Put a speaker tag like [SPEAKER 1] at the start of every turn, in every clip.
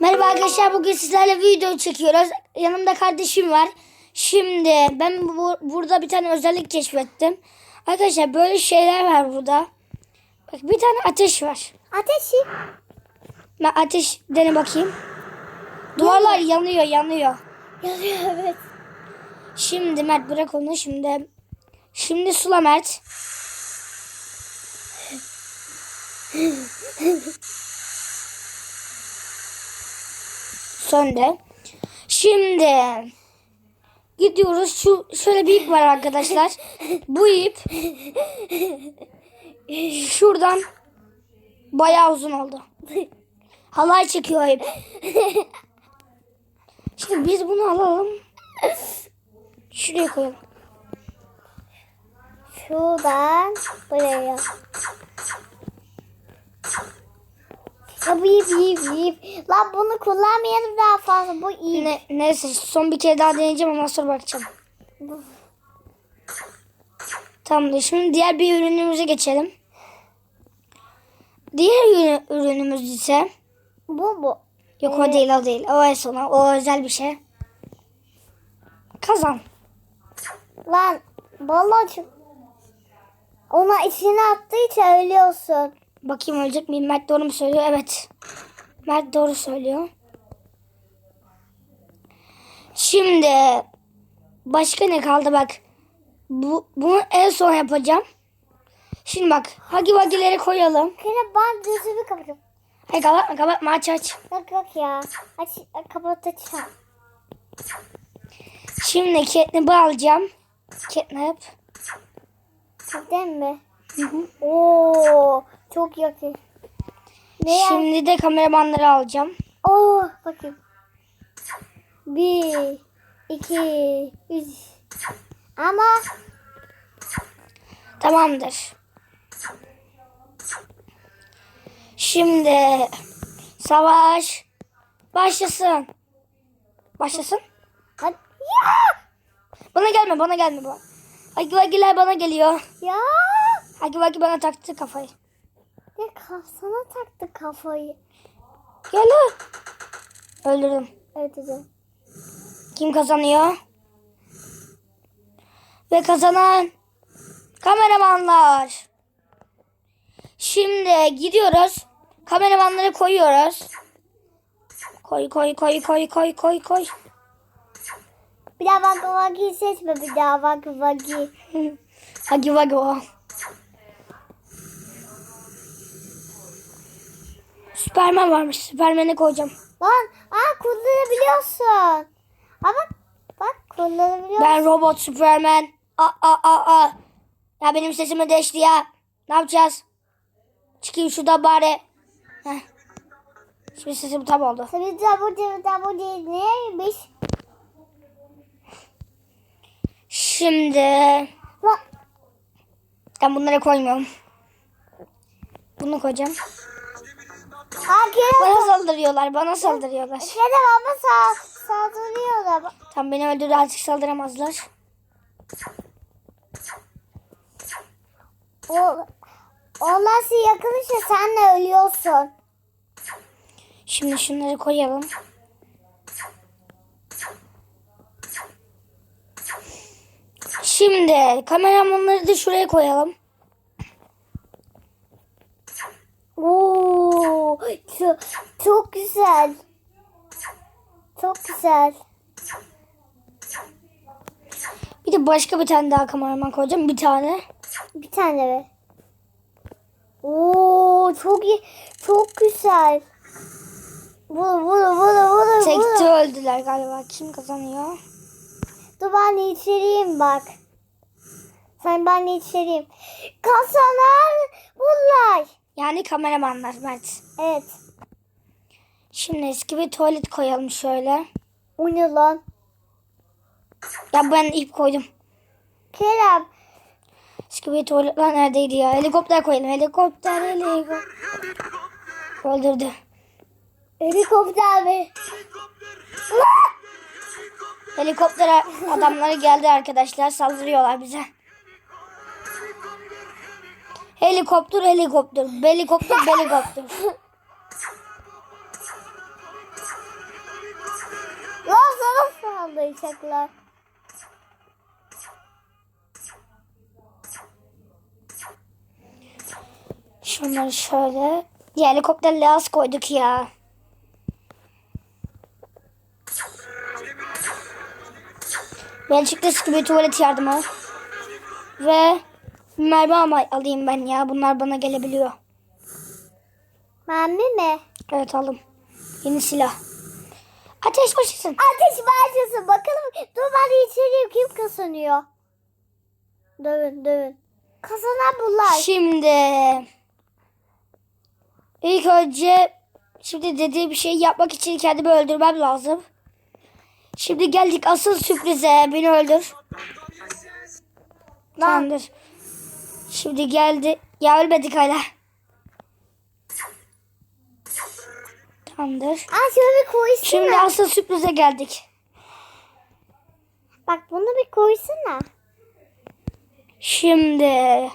[SPEAKER 1] Merhaba arkadaşlar bugün sizlerle video çekiyoruz. Yanımda kardeşim var. Şimdi ben bu, burada bir tane özellik keşfettim. Arkadaşlar böyle şeyler var burada. Bak bir tane ateş var.
[SPEAKER 2] Ateşi.
[SPEAKER 1] Ben ateş dene bakayım. Duvarlar yanıyor yanıyor.
[SPEAKER 2] Yazıyor evet.
[SPEAKER 1] Şimdi Mert bırak onu şimdi. Şimdi sula Mert. Söndü. Şimdi gidiyoruz. Şu şöyle bir ip var arkadaşlar. Bu ip şuradan bayağı uzun oldu. Halay çekiyor ip. Şimdi biz bunu alalım. Şuraya koyalım.
[SPEAKER 2] Şuradan buraya. Ya bu ip ip ip. Lan bunu kullanmayalım daha fazla. Bu ip.
[SPEAKER 1] Ne, neyse son bir kere daha deneyeceğim ondan sonra bakacağım. Tamamdır. Şimdi diğer bir ürünümüze geçelim. Diğer ürün- ürünümüz ise
[SPEAKER 2] Bu bu.
[SPEAKER 1] yok o değil o değil. O en sona. O özel bir şey. Kazan.
[SPEAKER 2] Lan baloncu. Ona içine attığı için ölüyorsun.
[SPEAKER 1] Bakayım ölecek miyim? Mert doğru mu söylüyor? Evet. Mert doğru söylüyor. Şimdi başka ne kaldı bak. Bu, bunu en son yapacağım. Şimdi bak. Hagi vagileri koyalım.
[SPEAKER 2] Kere ben gözümü kapatayım.
[SPEAKER 1] Hayır kapatma kapatma aç aç.
[SPEAKER 2] Bak bak ya. Aç kapatacağım.
[SPEAKER 1] Şimdi catnap'ı alacağım. Catnap.
[SPEAKER 2] Değil mi?
[SPEAKER 1] Hı hı.
[SPEAKER 2] Oo, çok yakın. Ne?
[SPEAKER 1] Şimdi de kameramanları alacağım.
[SPEAKER 2] Oo, bakayım. Bir, iki, üç. Ama
[SPEAKER 1] Tamamdır. Şimdi savaş başlasın. Başlasın.
[SPEAKER 2] hadi. Ya!
[SPEAKER 1] Bana gelme bana gelme. bana. Hagi vagiler bana geliyor.
[SPEAKER 2] Ya!
[SPEAKER 1] Hagi vagi bana taktı kafayı.
[SPEAKER 2] Ya kafasına taktı kafayı.
[SPEAKER 1] Gel lan. Öldürdüm.
[SPEAKER 2] Evet hocam.
[SPEAKER 1] Kim kazanıyor? Ve kazanan kameramanlar. Şimdi gidiyoruz. Kameramanları koyuyoruz. Koy koy koy koy koy koy koy.
[SPEAKER 2] Bir daha bak vagi seçme bir daha bak vagi.
[SPEAKER 1] Hagi vagi o. Süpermen varmış. Süpermen'i koyacağım.
[SPEAKER 2] Lan aa kullanabiliyorsun. Aa bak bak kullanabiliyorsun.
[SPEAKER 1] Ben robot Süpermen. A a a a. Ya benim sesimi değişti ya. Ne yapacağız? Çıkayım şuradan bari. Heh. Şimdi sesim tam oldu.
[SPEAKER 2] Tabii tabu tabu neymiş?
[SPEAKER 1] Şimdi ben bunları koymuyorum. Bunu koyacağım.
[SPEAKER 2] Kerem
[SPEAKER 1] Bana saldırıyorlar. Bana saldırıyorlar.
[SPEAKER 2] Kerem ama sağ saldırıyorlar.
[SPEAKER 1] Tam beni öldürdü artık saldıramazlar.
[SPEAKER 2] O, onlar yakınışa sen de ölüyorsun.
[SPEAKER 1] Şimdi şunları koyalım. Şimdi kameramanları da şuraya koyalım.
[SPEAKER 2] Oo, çok, çok güzel. Çok güzel.
[SPEAKER 1] Bir de başka bir tane daha kameraman koyacağım. Bir tane.
[SPEAKER 2] Bir tane ver. Oo, çok iyi. Çok güzel. Vur vur vur vur
[SPEAKER 1] Tekte öldüler galiba. Kim kazanıyor?
[SPEAKER 2] Dur ben içeriyim bak. Sen ben içeriyim. Kasalar bunlar.
[SPEAKER 1] Yani kameramanlar Mert.
[SPEAKER 2] Evet.
[SPEAKER 1] Şimdi eski bir tuvalet koyalım şöyle.
[SPEAKER 2] O ne lan?
[SPEAKER 1] Ya ben ip koydum.
[SPEAKER 2] Kerem.
[SPEAKER 1] Eski bir tuvaletler neredeydi ya? Helikopter koyalım. Helikopter helikopter. Öldürdü.
[SPEAKER 2] Helikopter mi?
[SPEAKER 1] Helikopter adamları geldi arkadaşlar. Saldırıyorlar bize. Helikopter helikopter. Helikopter helikopter.
[SPEAKER 2] Saldıracaklar.
[SPEAKER 1] Şunları şöyle. Ya helikopterle az koyduk ya. Ben çıktı gibi tuvalet yardımı. Ve mermi ama alayım ben ya. Bunlar bana gelebiliyor.
[SPEAKER 2] Mermi mi?
[SPEAKER 1] Evet aldım. Yeni silah. Ateş başlasın.
[SPEAKER 2] Ateş başlasın bakalım. Dur ben içeriye kim kazanıyor? Dövün dövün. Kazanan bunlar.
[SPEAKER 1] Şimdi ilk önce şimdi dediği bir şey yapmak için kendimi öldürmem lazım. Şimdi geldik asıl sürprize. Beni öldür. Tamamdır. Şimdi geldi. Ya ölmedik hala. Tamamdır.
[SPEAKER 2] Aa şöyle bir koysana.
[SPEAKER 1] Şimdi asıl sürprize geldik.
[SPEAKER 2] Bak bunu bir koysana.
[SPEAKER 1] Şimdi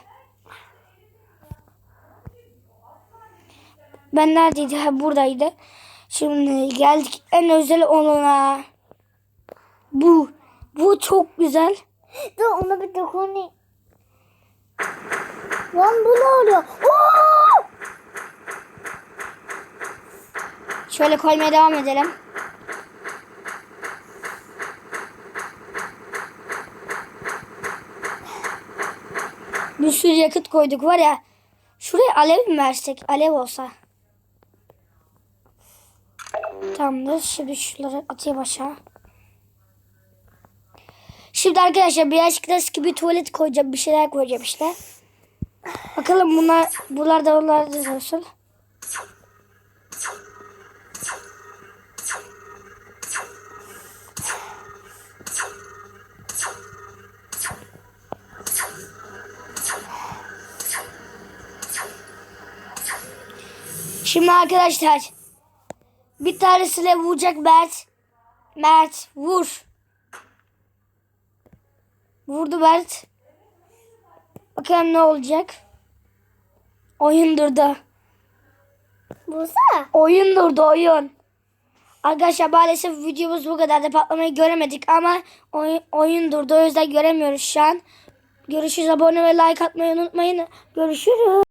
[SPEAKER 1] ben neredeydi? Ha, buradaydı. Şimdi geldik en özel olana. Bu. Bu çok güzel.
[SPEAKER 2] Dur ona bir dokunayım. Lan bu ne oluyor? Oo!
[SPEAKER 1] Şöyle koymaya devam edelim. Bir sürü yakıt koyduk var ya. Şuraya alev mi versek? Alev olsa. Tamamdır. Şimdi şunları atayım aşağı. Şimdi arkadaşlar birazcık da gibi tuvalet koyacağım. Bir şeyler koyacağım işte. Bakalım bunlar buralar da onlar olsun. Şimdi arkadaşlar bir tanesiyle vuracak Mert. Mert vur. Vurdu Mert. Bakalım ne olacak. Oyun durdu.
[SPEAKER 2] Bulsana.
[SPEAKER 1] Oyun durdu oyun. Arkadaşlar maalesef videomuz bu kadar da patlamayı göremedik ama oyun, oyun durdu. O yüzden göremiyoruz şu an. Görüşürüz. Abone ve like atmayı unutmayın. Görüşürüz.